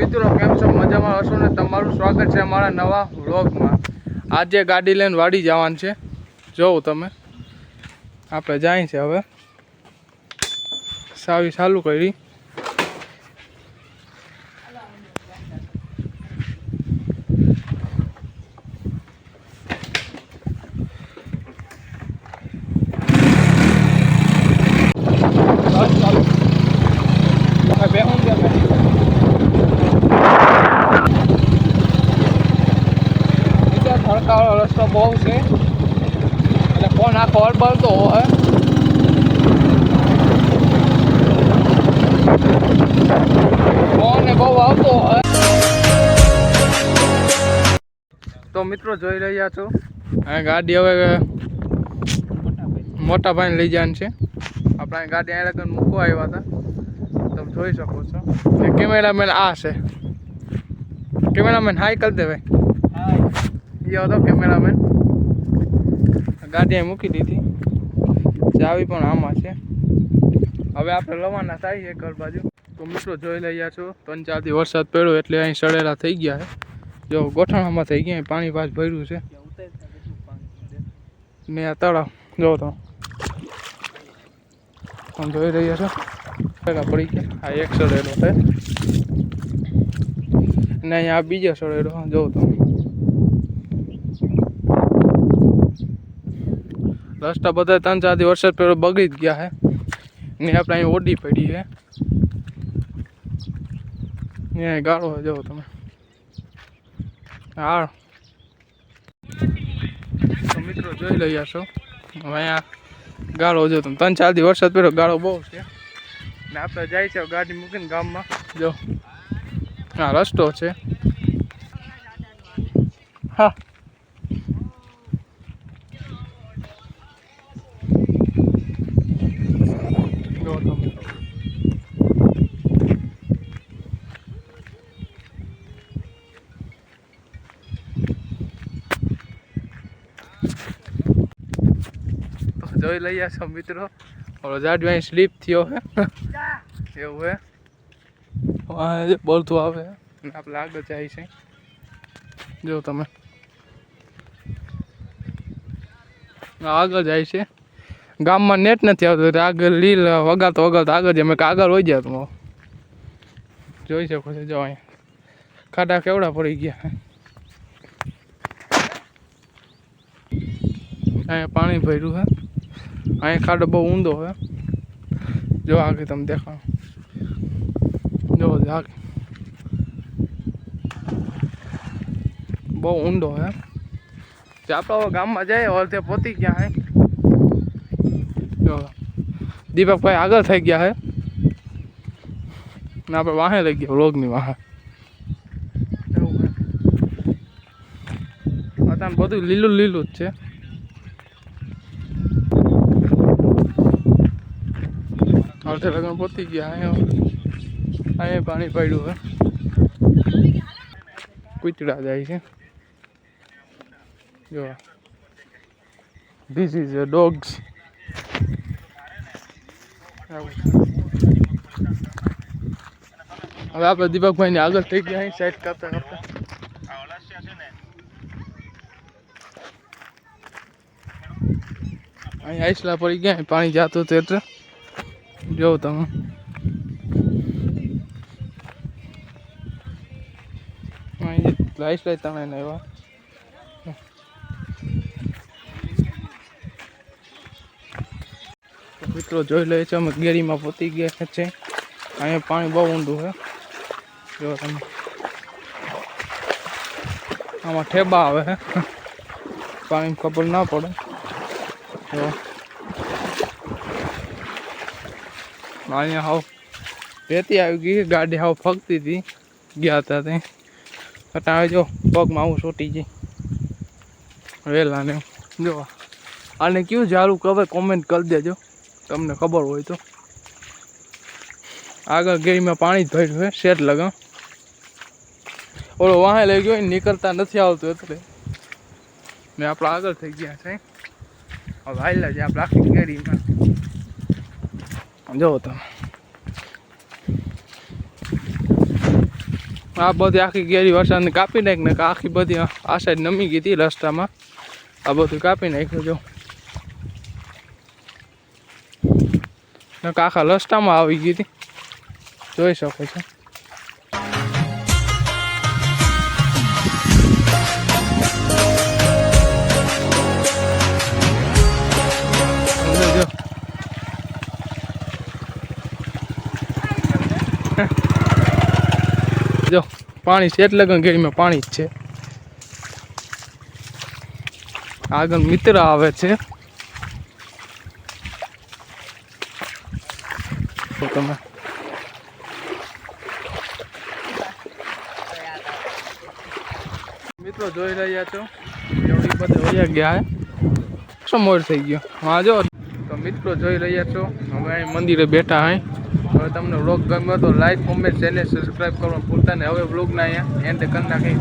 મિત્રો, કેમ છો? મજામાં હશો ને? તમારું સ્વાગત છે અમારા નવા વ્લોગમાં. આજે ગાડી લઈને વાડી જવાનું છે. જોવું તમે. આપણે જાય છે હવે. સાવી ચાલુ કરી ચાલુ ચાલુ બેહું ગયા બીજો રસ્તો બહુ છે. એટલે ફોન આખો હળબળતો હોય. ફોન બહુ આવતો હોય. તો મિત્રો જોઈ રહ્યા છો. આ ગાડી હવે મોટા ભાઈને લઈ જવાની છે. આપણે ગાડી અહીં લગન મૂકવા આવ્યા હતા. તમે જોઈ શકો છો. કેમેરામેન આ છે. કેમેરામેન હાઈ કરી દે ભાઈ. એ હતો કેમેરામેન. ગાડી મૂકી દીધી. ચાવી પણ આમાં છે. હવે આપણે લવાના થાય એક બાજુ. તો મિત્રો જોઈ રહ્યા છો, ત્રણ ચારથી વરસાદ પડ્યો એટલે અહીં સડેલા થઈ ગયા છે. જો ગોઠાણામાં થઈ ગયા પાણી પાછ ભર્યું છે. ને આ તળાવ, જો તો. તમે જોઈ રહ્યા છો? પેલા પડી ગયા. આ એક સડેલો છે. ને અહીંયા બીજો સડેલો, જો તો. રસ્તા બધા ત્રણ ચાર વરસાદ પહેલો બગડી જ ગયા છે ને આપણે અહીં ઓડી પડી છે ને ગાળો જાઓ તમે. હા તો મિત્રો જોઈ લઈએ છો, હવે અહીંયા ગાળો જો તમે ત્રણ ચાર વરસાદ પહેલો ગાળો બહુ છે. ને આપણે જાય છે ગાડી મૂકીને ગામમાં. જો. હા રસ્તો છે. હા જો તમે તો જોઈ લઈએ છો મિત્રો. જાડવી અહીં સ્લીપ થયો હે. એવું હે? હા બોલતું આવે. આપણે આગળ જાય છે. જો તમે. આગળ જાય છે. ગામમાં નેટ નથી આવતું આગળ લીલ વગાડતો વગાડતો આગળ જાય. મેં આગળ હોય જાય તમે જોઈ શકો છો જો અહીંયા ખાડા કેવડા પડી ગયા અહીંયા પાણી ભર્યું છે અહીંયા ખાડો બહુ ઊંડો હોય જો આગળ તમે દેખાડો જો બહુ ઊંડો છે. જે આપણા ગામમાં જાય ઓર તે પહોંચી ગયા હે જો. દીપકભાઈ આગળ થઈ ગયા હે ને આપણે વાહે લઈ ગયા રોગની વાહે. અત્યારે બધું લીલું લીલું જ છે. અડધે લગન પહોંચી ગયા. અહીંયા અહીંયા પાણી પડ્યું હવે કૂતરા જાય છે. જો. ધીસ ઇઝ અ ડોગ્સ હવે આપણે દીપકભાઈ ને આગળ થઈ ગયા સાઈડ કરતા કરતા. અહીં આઈસલા પડી ગયા પાણી જાતું હતું એટલે. જોવો તમે. અહીં આઈસલા તમે એવા. મિત્રો જોઈ લે છે, અમે ગેરીમાં પહોંચી ગયા છે. અહીંયા પાણી બહુ ઊંડું છે. જો તમે. આમાં ઠેબા આવે છે. પાણી ખબર ના પડે. જો અહીંયા હાવ રેતી આવી ગઈ ગાડી હાવ ફગતી હતી. ગયા હતા તે. હવે જો પગમાં આવું છૂટી જઈ વહેલા ને જો, આને કયું જારું ખબર? કોમેન્ટ કરી દેજો. તમને ખબર હોય તો. આગળ ગેરીમાં પાણી જ ભર્યું છે શેટ લગા ઓલો વાહે લઈ ગયો નીકળતા નથી આવતું એટલે. ને આપણે આગળ થઈ ગયા છે. હવે હાલ્યા છે આપણે આખી ગેરીમાં જુઓ તમે. આ બધી આખી કેરી વરસાદને કાપી નાખ ને આખી બધી આ સાઈડ નમી ગઈ હતી રસ્તામાં. આ બધું કાપી નાખ્યું જો. આખા રસ્તામાં આવી ગઈ હતી. જોઈ શકો છો. જો, પાણી છે એટલે ગેડીમાં પાણી જ છે. આગળ મિત્ર આવે છે. તમે મિત્રો જોઈ રહ્યા છો? એવડી બધે વયા ગયા મોડ થઈ ગયો. હા, જો. તો મિત્રો જોઈ રહ્યા છો, હવે અહીં મંદિરે બેઠા હે. હવે તમને વ્લોગ ગમ્યો તો લાઈક કોમેન્ટ ચેનલ સબસ્ક્રાઈબ કરવાનું ભૂલતા ને હવે વ્લોગના અહીંયા એન્ડ કરી નાખી